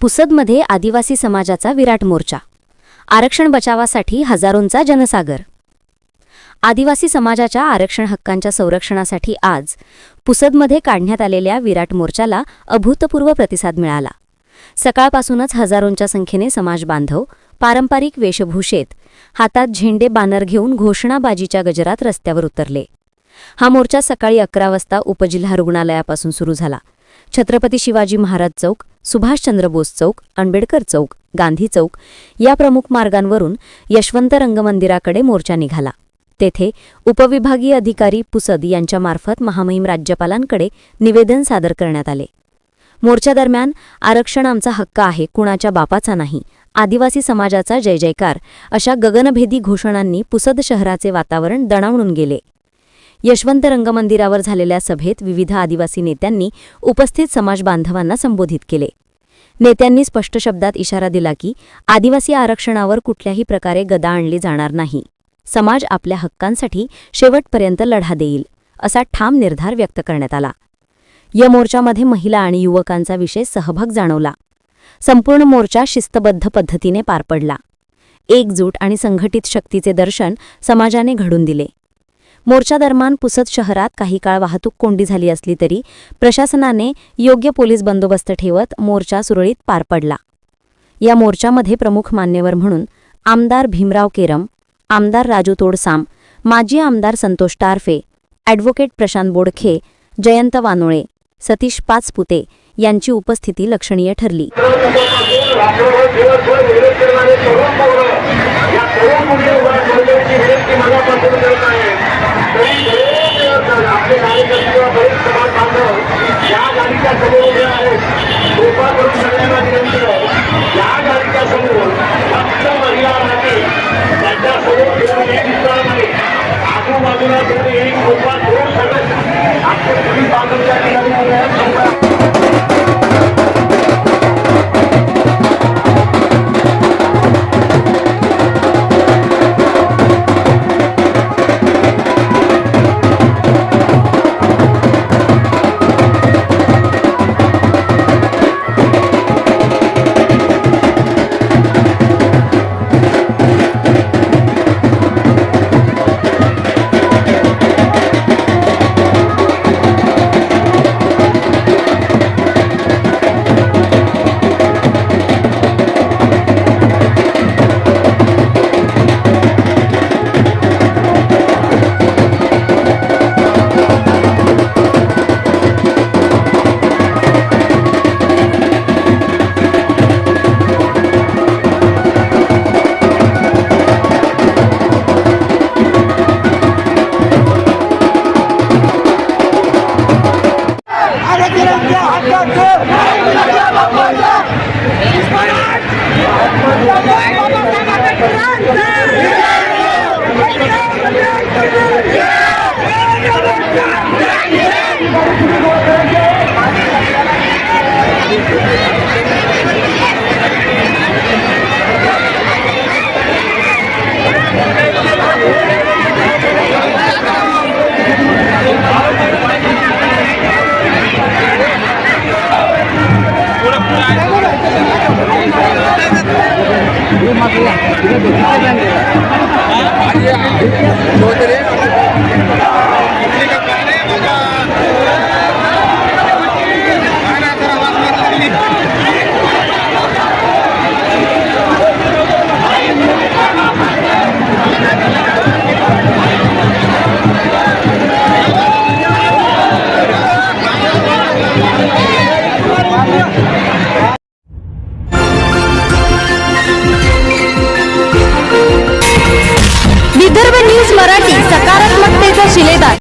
पुसदमध्ये आदिवासी समाजाचा विराट मोर्चा. आरक्षण बचावासाठी हजारोंचा जनसागर. आदिवासी समाजाच्या आरक्षण हक्कांच्या संरक्षणासाठी आज पुसदमध्ये काढण्यात आलेल्या विराट मोर्चाला अभूतपूर्व प्रतिसाद मिळाला. सकाळपासूनच हजारोंच्या संख्येने समाज बांधव पारंपरिक वेशभूषेत हातात झेंडे बानर घेऊन घोषणाबाजीच्या गजरात रस्त्यावर उतरले. हा मोर्चा सकाळी अकरा वाजता उपजिल्हा रुग्णालयापासून सुरू झाला. छत्रपती शिवाजी महाराज चौक सुभाषचंद्र बोस चौक आंबेडकर चौक गांधी चौक या प्रमुख मार्गांवरून यशवंत रंगमंदिराकडे मोर्चा निघाला. तेथे उपविभागीय अधिकारी पुसद यांच्यामार्फत महामहिम राज्यपालांकडे निवेदन सादर करण्यात आले. मोर्चादरम्यान आरक्षण आमचा हक्क आहे कुणाच्या बापाचा नाही आदिवासी समाजाचा जय जयकार अशा गगनभेदी घोषणांनी पुसद शहराचे वातावरण दणावून गेले. यशवंत रंगमंदिरावर झालेल्या सभेत विविध आदिवासी नेत्यांनी उपस्थित समाज बांधवांना संबोधित केले. नेत्यांनी स्पष्ट शब्दात इशारा दिला की आदिवासी आरक्षणावर कुठल्याही प्रकारे गदा आणली जाणार नाही. समाज आपल्या हक्कांसाठी शेवटपर्यंत लढा देईल असा ठाम निर्धार व्यक्त करण्यात आला. या मोर्चामध्ये महिला आणि युवकांचा विषय सहभाग जाणवला. संपूर्ण मोर्चा शिस्तबद्ध पद्धतीने पार पडला. एकजूट आणि संघटित शक्तीचे दर्शन समाजाने घडून दिले. मोर्चादरम्यान पुसद शहरात काही काळ वाहतूक कोंडी झाली असली तरी प्रशासनाने योग्य पोलीस बंदोबस्त ठेवत मोर्चा सुरळीत पार पडला. या मोर्चामध्ये प्रमुख मान्यवर म्हणून आमदार भीमराव केरम आमदार राजू तोडसाम माजी आमदार संतोष टारफे ॲडव्होकेट प्रशांत बोडखे जयंत वानोळे सतीश पाचपुते यांची उपस्थिती लक्षणीय ठरली. बाजूला दोन एक कृपा दोन सगळं आपले पोलीस बांधव त्या ठिकाणी Yeah!